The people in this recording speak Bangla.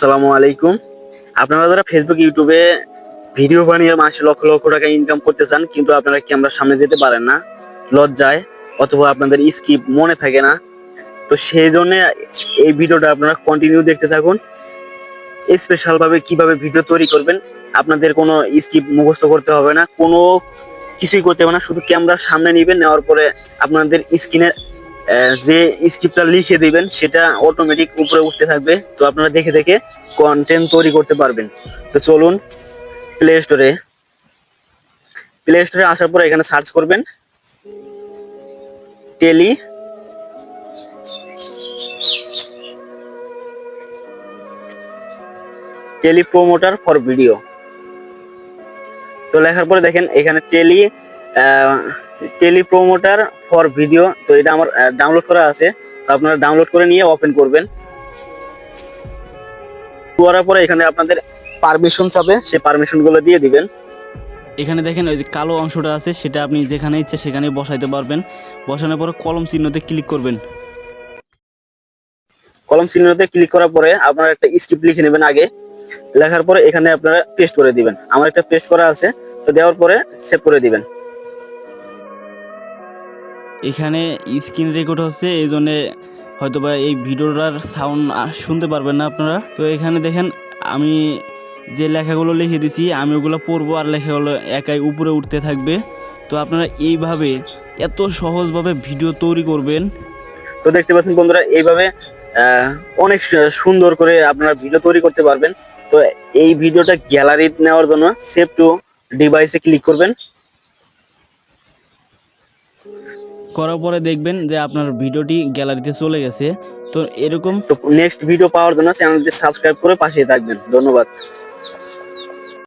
আসসালামু আলাইকুম। আপনারা যারা ফেসবুক ইউটিউবে ভিডিও বানিয়ে মাসে লক্ষ লক্ষ টাকা ইনকাম করতে চান, কিন্তু আপনারা ক্যামেরার সামনে যেতে পারেন না, লজ্জায়, অথবা আপনাদের স্কিপ মনে থাকে না, তো সেই জন্য এই ভিডিওটা আপনারা কন্টিনিউ দেখতে থাকুন। স্পেশাল ভাবে কীভাবে ভিডিও তৈরি করবেন, আপনাদের কোনো স্কিপ মুখস্থ করতে হবে না, কোনো কিছুই করতে হবে না, শুধু ক্যামেরার সামনে নেবেন, নেওয়ার পরে আপনাদের স্ক্রিনে যে স্ক্রিপ্টটা লিখে দিবেন, সেটা অটোমেটিক উপরে উঠতে থাকবে। তো আপনারা দেখে দেখে কন্টেন্ট তৈরি করতে পারবেন। তো চলুন প্লে স্টোরে প্লে স্টোরে আসার পর এখানে সার্চ করবেন। Tele teleprompter for video তো লেখার পরে দেখেন, এখানে tele teleprompter for video তো এটা আমার ডাউনলোড করা আছে। তো আপনারা ডাউনলোড করে নিয়ে ওপেন করবেন। করার পরে এখানে আপনাদের পারমিশন চাবে সেই পারমিশনগুলো দিয়ে দিবেন। এখানে দেখেন ওই যে কালো অংশটা আছে সেটা আপনি যেখানে ইচ্ছে সেখানে বসাইতে পারবেন। বসানোর পরে কলম চিহ্নতে ক্লিক করবেন। কলম চিহ্নতে ক্লিক করার পরে আপনারা একটা স্ক্রিপ্ট লিখে নেবেন আগে। লেখার পরে এখানে আপনারা পেস্ট করে দিবেন। আমার একটা পেস্ট করা আছে তো দেওয়ার পরে সেভ করে দিবেন। এখানে স্ক্রিন রেকর্ড হচ্ছে এই জন্যে হয়তো বা এই ভিডিওটার সাউন্ড শুনতে পারবেন না আপনারা। তো এখানে দেখেন, আমি যে লেখাগুলো লিখে দিছি, আমি ওগুলো পড়ব আর লেখাগুলো একাই উপরে উঠতে থাকবে। তো আপনারা এইভাবে এত সহজভাবে ভিডিও তৈরি করবেন। তো দেখতে পাচ্ছেন বন্ধুরা, এইভাবে অনেক সুন্দর করে আপনারা ভিডিও তৈরি করতে পারবেন। তো এই ভিডিওটা গ্যালারি নেওয়ার জন্য সেভ টু ডিভাইসে ক্লিক করবেন। করার পরে দেখবেন যে আপনার ভিডিওটি গ্যালারিতে চলে গেছে। তো এরকম তো নেক্সট ভিডিও পাওয়ার জন্য চ্যানেলটি সাবস্ক্রাইব করে পাশে থাকবেন। ধন্যবাদ।